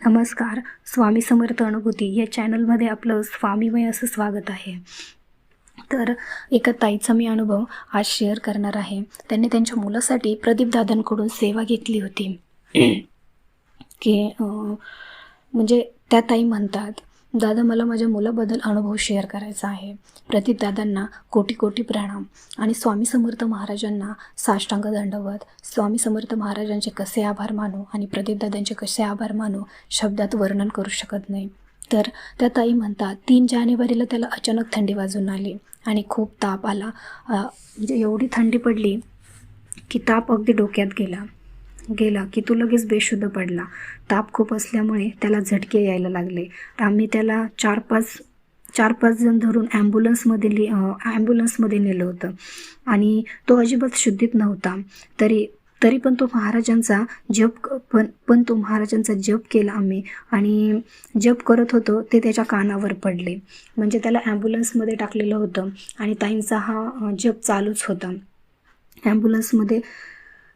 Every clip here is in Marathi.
नमस्कार स्वामी समर्थ अनुभूती या चॅनलमध्ये आपलं स्वामीमय असं स्वागत आहे. तर एका ताईचा मी अनुभव आज शेअर करणार आहे. त्यांनी त्यांच्या मुलासाठी प्रदीप दादांकडून सेवा घेतली होती. की म्हणजे त्या ताई म्हणतात दादा मला माझ्या मुलाबद्दल अनुभव शेअर करायचा आहे. प्रदीप दादांना कोटी कोटी प्रणाम. आणि स्वामी समर्थ महाराजांना साष्टांग दंडवत. स्वामी समर्थ महाराजांचे कसे आभार मानू आणि प्रदीप दादांचे कसे आभार मानू शब्दात वर्णन करू शकत नाही. तर त्या ताई म्हणतात तीन जानेवारीला त्याला अचानक थंडी वाजून आली आणि खूप ताप आला. म्हणजे एवढी थंडी पडली की ताप अगदी डोक्यात गेला. गेला की तो लगेच बेशुद्ध पडला. ताप खूप असल्यामुळे त्याला झटके यायला लागले. तर आम्ही त्याला चार पाच चार पाच जण धरून ॲम्ब्युलन्समध्ये लि ॲम्ब्युलन्समध्ये नेलं होतं. आणि तो अजिबात शुद्धीत नव्हता. तरी तरी पण तो महाराजांचा जप पण पण तो महाराजांचा जप केला आम्ही. आणि जप करत होतो ते त्याच्या कानावर पडले. म्हणजे त्याला ॲम्ब्युलन्समध्ये टाकलेलं होतं. आणि ताईंचा हा जप चालूच होता. ॲम्ब्युलन्समध्ये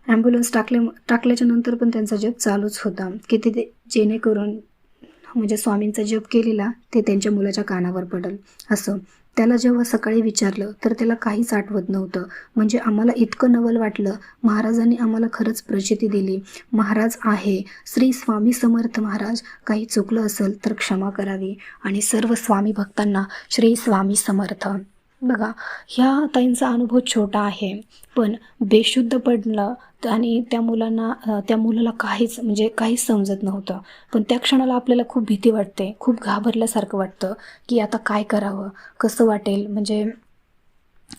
ॲम्ब्युलन्स टाकले टाकल्याच्या नंतर पण त्यांचा जप चालूच होता. की ते जेणेकरून म्हणजे स्वामींचा जप केलेला ते त्यांच्या मुलाच्या कानावर पडल. असं. त्याला जेव्हा सकाळी विचारलं तर त्याला काहीच आठवत नव्हतं. म्हणजे आम्हाला इतकं नवल वाटलं. महाराजांनी आम्हाला खरंच प्रचिती दिली. महाराज आहे. श्री स्वामी समर्थ महाराज. काही चुकलं असेल तर क्षमा करावी. आणि सर्व स्वामी भक्तांना श्री स्वामी समर्थ. बघा ह्या ताईंचा अनुभव छोटा आहे पण बेशुद्ध पडलं आणि त्या मुलांना त्या मुलाला काहीच म्हणजे काहीच समजत नव्हतं. पण त्या क्षणाला आपल्याला खूप भीती वाटते खूप घाबरल्यासारखं वाटतं की आता काय करावं कसं वाटेल म्हणजे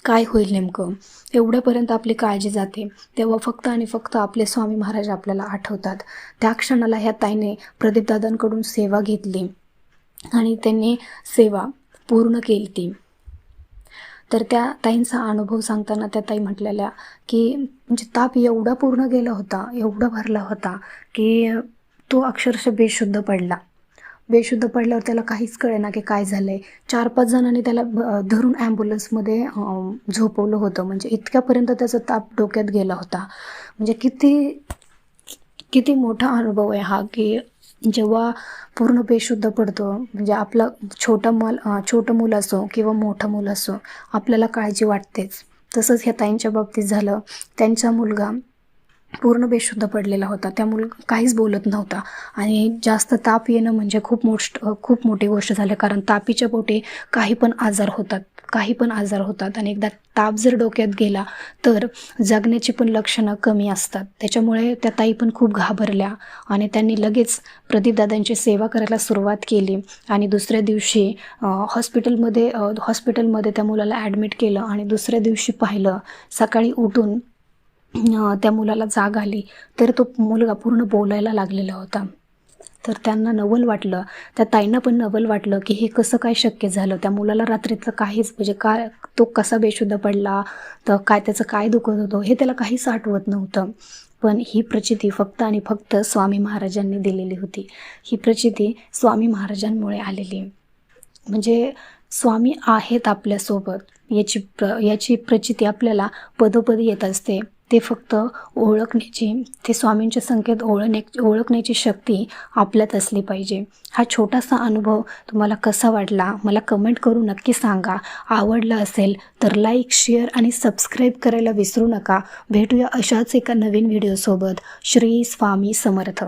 काय होईल नेमकं? एवढ्यापर्यंत आपली काळजी जाते तेव्हा फक्त आणि फक्त आपले स्वामी महाराज आपल्याला आठवतात. त्या क्षणाला ह्या ताईने प्रदीपदादांकडून सेवा घेतली आणि त्यांनी सेवा पूर्ण केली ती. तर त्या ताईंचा अनुभव सांगताना त्या ताई म्हटलेल्या की म्हणजे ताप एवढा पूर्ण गेला होता एवढा भरला होता की तो अक्षरशः बेशुद्ध पडला. बेशुद्ध पडल्यावर त्याला काहीच कळेना की काय झालं आहे चार पाच जणांनी त्याला ब- धरून ॲम्ब्युलन्समध्ये झोपवलं होतं. म्हणजे इतक्यापर्यंत त्याचा ताप डोक्यात गेला होता. म्हणजे किती किती मोठा अनुभव आहे हा की जेव्हा पूर्ण बेशुद्ध पडतो म्हणजे आपलं छोटं मल छोटं मुलं असो किंवा मोठं मुलं असो आपल्याला काळजी वाटतेच. तसंच ह्या ताईंच्या बाबतीत झालं. त्यांचा मुलगा पूर्ण बेशुद्ध पडलेला होता. त्या मुल काहीच बोलत नव्हता. आणि जास्त ताप येणं म्हणजे खूप मोष्ट खूप मोठी गोष्ट झाली. कारण तापीच्या पोटी काही पण आजार होतात. काही पण आजार होतात. आणि एकदा ताप जर डोक्यात गेला तर जगण्याची पण लक्षणं कमी असतात. त्याच्यामुळे त्या ताई पण खूप घाबरल्या. आणि त्यांनी लगेच प्रदीपदादांची सेवा करायला सुरुवात केली. आणि दुसऱ्या दिवशी हॉस्पिटलमध्ये हॉस्पिटलमध्ये त्या मुलाला ॲडमिट केलं. आणि दुसऱ्या दिवशी पाहिलं सकाळी उठून त्या मुलाला जाग आली तर तो मुलगा पूर्ण बोलायला लागलेला होता. तर त्यांना नवल वाटलं त्या ताईंना पण नवल वाटलं की हे कसं काय शक्य झालं? त्या मुलाला रात्रीचं काहीच म्हणजे काय तो कसा बेशुद्ध पडला? तर काय त्याचं काय दुखत होतं? हे त्याला काहीच आठवत नव्हतं. पण ही प्रचिती फक्त आणि फक्त स्वामी महाराजांनी दिलेली होती. ही प्रचिती स्वामी महाराजांमुळे आलेली. म्हणजे स्वामी आहेत आपल्यासोबत. याची प्र याची प्रचिती आपल्याला पदोपदी येत असते. ते फक्त ओळखण्याची ते स्वामींचे संकेत ओळखण्या ओळखण्याची शक्ती आपल्यात असली पाहिजे. हा छोटासा अनुभव तुम्हाला कसा वाटला? मला कमेंट करून नक्की सांगा. आवडला असेल तर लाईक शेअर आणि सबस्क्राईब करायला विसरू नका. भेटूया अशाच एका नवीन व्हिडिओसोबत श्री स्वामी समर्थ.